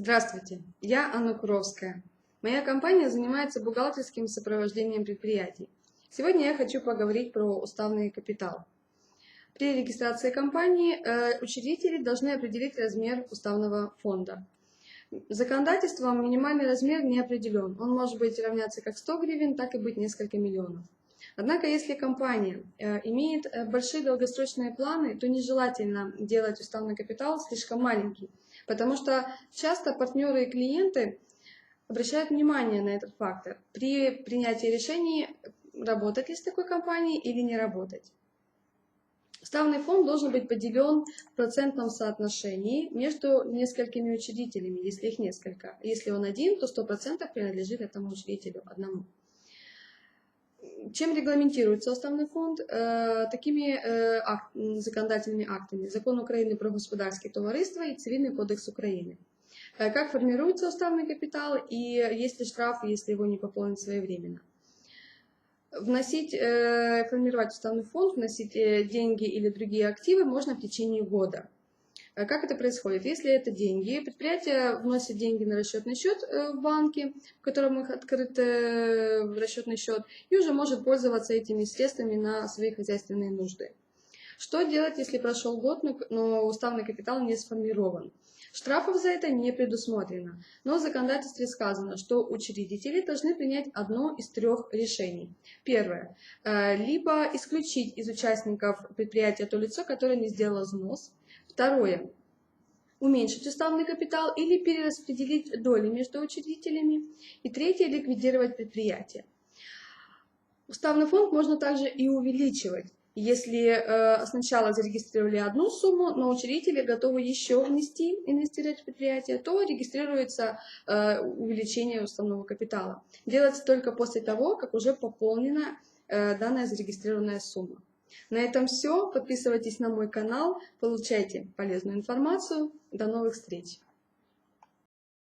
Здравствуйте, я Анна Куровская. Моя компания занимается бухгалтерским сопровождением предприятий. Сегодня я хочу поговорить про уставный капитал. При регистрации компании э, учредители должны определить размер уставного фонда. Законодательством минимальный размер не определен. Он может быть равняться как 100 гривен, так и быть несколько миллионов. Однако, если компания э, имеет э, большие долгосрочные планы, то нежелательно делать уставный капитал слишком маленький, потому что часто партнеры и клиенты обращают внимание на этот фактор при принятии решений, работать ли с такой компанией или не работать. Уставный фонд должен быть поделен в процентном соотношении между несколькими учредителями, если их несколько. Если он один, то 100% принадлежит этому учредителю одному. Чем регламентируется уставный фонд? Э, такими э, акт, законодательными актами. Закон Украины про господарские товариства и Цивильный кодекс Украины. Э, как формируется уставный капитал и есть ли штраф, если его не пополнить своевременно? Вносить, формировать уставный фонд, вносить деньги или другие активы можно в течение года. А как это происходит? Если это деньги, предприятие вносит деньги на расчетный счет э, в банке, в котором их открыт э, расчетный счет, и уже может пользоваться этими средствами на свои хозяйственные нужды. Что делать, если прошел год, но уставный капитал не сформирован? Штрафов за это не предусмотрено, но в законодательстве сказано, что учредители должны принять одно из трех решений. Первое. Э, либо исключить из участников предприятия то лицо, которое не сделало взнос. Второе. Уменьшить уставный капитал или перераспределить доли между учредителями. И третье. Ликвидировать предприятие. Уставный фонд можно также и увеличивать. Если э, сначала зарегистрировали одну сумму, но учредители готовы еще внести, инвестировать в предприятие, то регистрируется э, увеличение уставного капитала. Делается только после того, как уже пополнена э, данная зарегистрированная сумма. На этом все. Подписывайтесь на мой канал, получайте полезную информацию. До новых встреч!